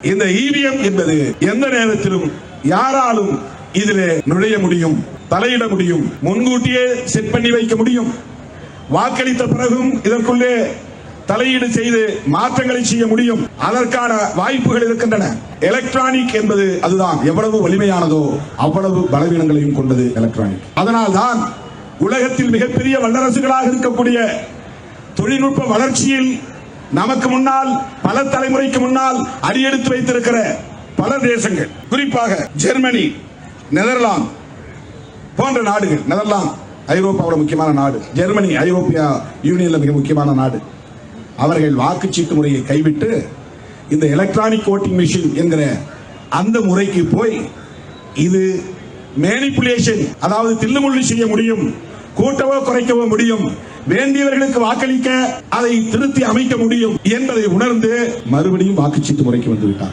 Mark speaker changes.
Speaker 1: இந்த இவிஎம் என்பது எந்த நேரத்திலும் யாராலும் இதில் நுழைய முடியும் தலையிட முடியும் முன்கூட்டியே செட் பண்ணி வைக்க முடியும். வாக்களித்த பிறகும் இதற்குள்ளே தலையீடு செய்து மாற்றங்களை செய்ய முடியும். அதற்கான வாய்ப்புகள் இருக்கின்றன. எலக்ட்ரானிக் என்பது அதுதான். எவ்வளவு வலிமையானதோ அவ்வளவு பலவீனங்களையும் கொண்டது எலக்ட்ரானிக் அதனால் தான் உலகத்தில் மிகப்பெரிய வல்லரசுகளாக இருக்கக்கூடிய தொழில்நுட்ப வளர்ச்சியில் நமக்கு முன்னால் பல தலைமுறைக்கு முன்னால் அடியெடுத்து வைத்திருக்கிற பல தேசங்கள். குறிப்பாக ஜெர்மனி நெதர்லாந்து போன்ற நாடுகள். நெதர்லாந்து ஐரோப்பாவோட முக்கியமான நாடு. ஜெர்மனி ஐரோப்பியா யூனியன்ல மிக முக்கியமான நாடு. அவர்கள் வாக்குச்சீட்டு முறையை கைவிட்டு இந்த எலக்ட்ரானிக் ஓட்டிங் மிஷின் என்கிற அந்த முறைக்கு போய் இது மேனிப்புலேஷன் அதாவது தில்லுமுள்ளு செய்ய முடியும் கூட்டவோ குறைக்கவோ முடியும் வேண்டியவர்களுக்கு வாக்களிக்க அதை திருத்தி அமைக்க முடியும் என்பதை உணர்ந்து மறுபடியும் வாக்குச்சீட்டு முறைக்கு வந்துவிட்டார்